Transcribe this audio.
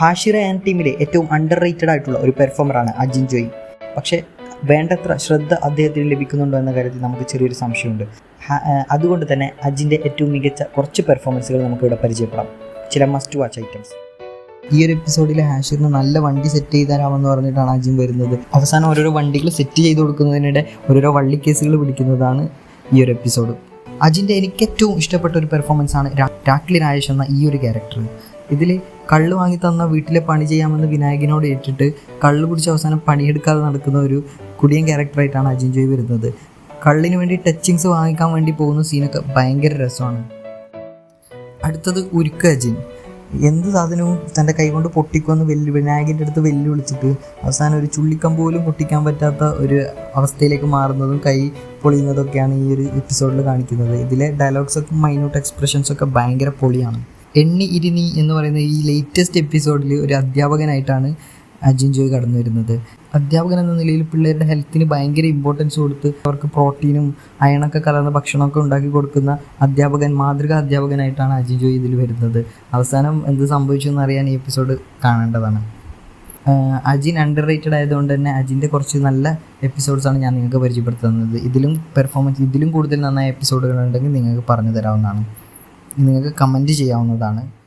Hashira and ടീമിലെ ഏറ്റവും under rated ആയിട്ടുള്ള ഒരു പെർഫോമറാണ് അജിൻ ജോയി. പക്ഷേ വേണ്ടത്ര ശ്രദ്ധ അദ്ദേഹത്തിന് ലഭിക്കുന്നുണ്ടോ എന്ന കാര്യത്തിൽ നമുക്ക് ചെറിയൊരു സംശയമുണ്ട്. അതുകൊണ്ട് തന്നെ അജിന്റെ ഏറ്റവും മികച്ച കുറച്ച് പെർഫോമൻസുകൾ നമുക്കിവിടെ പരിചയപ്പെടാം. ചില മസ്റ്റ് വാച്ച് ഐറ്റംസ് ഈ ഒരു എപ്പിസോഡിൽ ഹാഷിറിന് നല്ല വണ്ടി സെറ്റ് ചെയ്ത് തരാമെന്ന് പറഞ്ഞിട്ടാണ് അജിൻ വരുന്നത്. അവസാനം ഓരോരോ വണ്ടികൾ സെറ്റ് ചെയ്ത് കൊടുക്കുന്നതിനിടെ ഓരോരോ വള്ളിക്കേസുകൾ പിടിക്കുന്നതാണ് ഈ ഒരു എപ്പിസോഡ് അജിന്റെ എനിക്ക് ഏറ്റവും ഇഷ്ടപ്പെട്ട ഒരു പെർഫോമൻസ് ആണ് രാക്ലി രാജേഷ് എന്ന ഈ ഒരു ക്യാരക്ടർ ഇതിൽ കള്ള് വാങ്ങി തന്ന വീട്ടിലെ പണി ചെയ്യാമെന്ന് വിനായകനോട് ഏറ്റിട്ട് കള്ള് കുടിച്ച് അവസാനം പണിയെടുക്കാതെ നടക്കുന്ന ഒരു കുടിയൻ ക്യാരക്ടറായിട്ടാണ് അജിൻ ജോയ് വരുന്നത്. കള്ളിന് വേണ്ടി ടച്ചിങ്സ് വാങ്ങിക്കാൻ വേണ്ടി പോകുന്ന സീനൊക്കെ ഭയങ്കര രസമാണ്. അടുത്തത് ഉരുക്ക് അജിൻ. എന്ത് സാധനവും തന്റെ കൈകൊണ്ട് പൊട്ടിക്കുമെന്ന് വെല്ലു വിനായകന്റെ അടുത്ത് വെല്ലുവിളിച്ചിട്ട് അവസാനം ഒരു ചുള്ളിക്കം പോലും പൊട്ടിക്കാൻ പറ്റാത്ത ഒരു അവസ്ഥയിലേക്ക് മാറുന്നതും കൈ പൊളിയുന്നതൊക്കെയാണ് ഈ ഒരു എപ്പിസോഡിൽ കാണിക്കുന്നത്. ഇതിലെ ഡയലോഗ്സൊക്കെ മൈന്യൂട്ട് എക്സ്പ്രഷൻസൊക്കെ ഭയങ്കര പൊളിയാണ്. എണ്ണി ഇരിനി എന്ന് പറയുന്ന ഈ ലേറ്റസ്റ്റ് എപ്പിസോഡിൽ ഒരു അധ്യാപകനായിട്ടാണ് അജിൻ ജോയ് കടന്നു വരുന്നത്. അധ്യാപകൻ എന്ന നിലയിൽ പിള്ളേരുടെ ഹെൽത്തിന് ഭയങ്കര ഇമ്പോർട്ടൻസ് കൊടുത്ത് അവർക്ക് പ്രോട്ടീനും അയണൊക്കെ കലർന്ന ഭക്ഷണമൊക്കെ ഉണ്ടാക്കി കൊടുക്കുന്ന അധ്യാപകൻ മാതൃക അധ്യാപകനായിട്ടാണ് അജിൻ ജോയ് ഇതിൽ വരുന്നത്. അവസാനം എന്ത് സംഭവിച്ചു എന്നറിയാൻ ഈ എപ്പിസോഡ് കാണേണ്ടതാണ്. അജിൻ അണ്ടർ റേറ്റഡ് ആയതുകൊണ്ട് തന്നെ അജിന്റെ കുറച്ച് നല്ല എപ്പിസോഡ്സാണ് ഞാൻ നിങ്ങൾക്ക് പരിചയപ്പെടുത്തുന്നത്. ഇതിലും പെർഫോമൻസ് ഇതിലും കൂടുതൽ നന്നായ എപ്പിസോഡുകൾ ഉണ്ടെങ്കിൽ നിങ്ങൾക്ക് പറഞ്ഞു തരാവുന്നതാണ്. നിങ്ങൾക്ക് കമന്റ് ചെയ്യാവുന്നതാണ്.